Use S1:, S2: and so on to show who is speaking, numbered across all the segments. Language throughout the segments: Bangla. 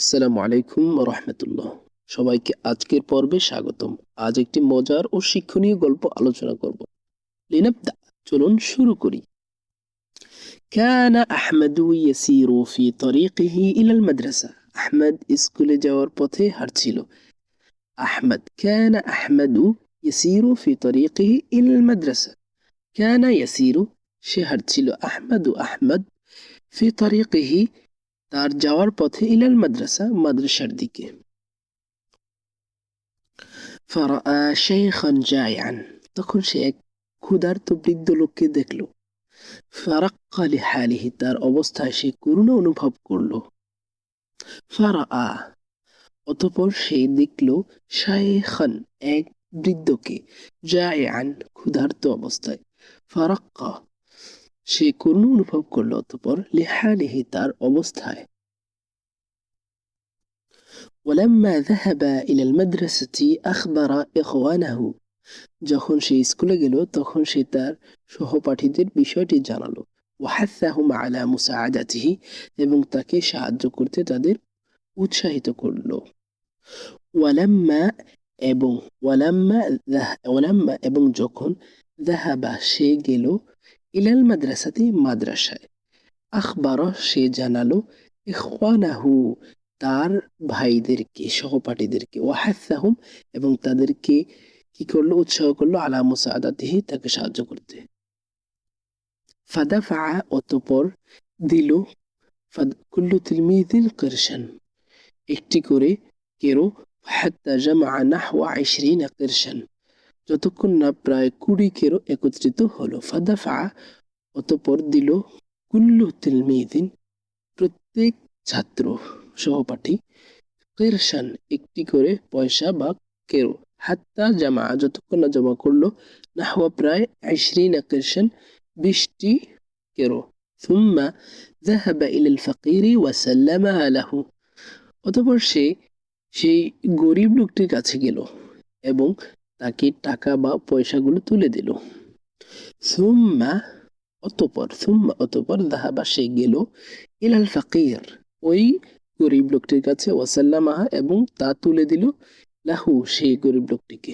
S1: আসসালামু আলাইকুম রহমতুল্লাহ সবাইকে আজকের পর্বে স্বাগতম আজ একটি মজার ও শিক্ষণীয় গল্প আলোচনা করব লিনাবদা চলুন শুরু করি كان أحمد يسير في طريقه إلى المدرسة أحمد স্কুলে যাওয়ার পথে হাঁটছিল أحمد كان أحمد يسير في طريقه إلى المدرسة كان يسير সে হাঁটছিল أحمد أحمد في طريقه তার যাওয়ার পথে ইলাল মাদ্রাসা, মাদ্রাসার দিকে। জায়ান তখন সে এক ক্ষুধার্ত বৃদ্ধ লোককে দেখল। ফারাক্কা লিহালিহি, তার অবস্থায় সে করুণা অনুভব করল। ফারাআ, অতপর সে দেখল শাইখান এক বৃদ্ধকে জায়ান ক্ষুধার্ত অবস্থায়। ফারাক্কা সে করুণ অনুভব করলো অতপর লিহালিহি তার অবস্থায় ولما ذهب إلى المدرسة أخبر إخوانه যখন সে স্কুলে গেল তখন সে তার সহপাঠীদের বিষয়টি জানালো ওয়াহাসাহুম আলা মুসাআদাতিহি এবং তাকে সাহায্য করতে তাদের উৎসাহিত করলো ওয়ালাম্মা এবং ওয়ালাম্মা ওয়ালাম্মা এবং যখন যাহাবা সে গেল ইলাল মাদ্রাসাতে মাদ্রাসায় আখবার সে জানালো ইখওয়ানাহু তার ভাইদেরকে, সহপাঠীদেরকে ওয়াহাসাহুম এবং তাদেরকে কি করল, উৎসাহ করল, আলা মুসাআদাতিহি তাকে সাহায্য করতে। ফাদাফা, অতপর দিল কুল্লু তিলমিদিন কিরশান। একটি করে কেরো হাত্তা জামা নাহওয়া আইশরিনা কিরশান। যতক্ষণ না প্রায় কুড়ি কেরো একত্রিত হলো। ফাদাফা, অতপর দিল, কুল্লু তিল তিলমিদিন প্রত্যেক ছাত্র সহপাঠী কেরসান একটি করে পয়সা বা কেরো। হাত্তা জামা, যতক্ষণ না জমা করল না হওয়া প্রায় আশরিন কেরসান বিশটি কেরো। সুম্মা জাহাবা ইলাল ফাকিরি ওয়াসাল্লামা আলাহু। অতপর সে সেই গরিব লোকটির কাছে গেল এবং তাকে টাকা বা পয়সাগুলো তুলে দিল। সুম্মা অতপর সুম্মা অতপর দাহাবা সে গেল ইলাল ফাকির। ওই গরিব লোকটির কাছে ওয়াসাল্লামাহা এবং তা তুলে দিল লাহু সেই গরিব লোকটিকে।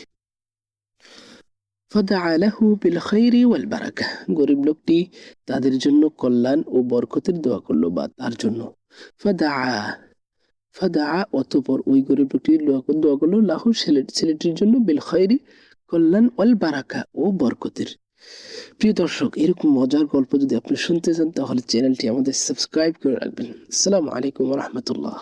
S1: গরিব লোকটি তাদের জন্য কল্যাণ ও বরকতের দোয়া করল বা তার জন্য। ফাদা অতপর ওই গরিব লোকটির দোয়া করল লাহু ছেলেটির জন্য বেল খাইরি কল্যাণ অল বারাকা ও বরকতের। প্রিয় দর্শক, এরকম মজার গল্প যদি আপনি শুনতে চান, তাহলে চ্যানেলটি আমাদের সাবস্ক্রাইব করে রাখবেন। আসসালামু আলাইকুম রহমতুল্লাহ।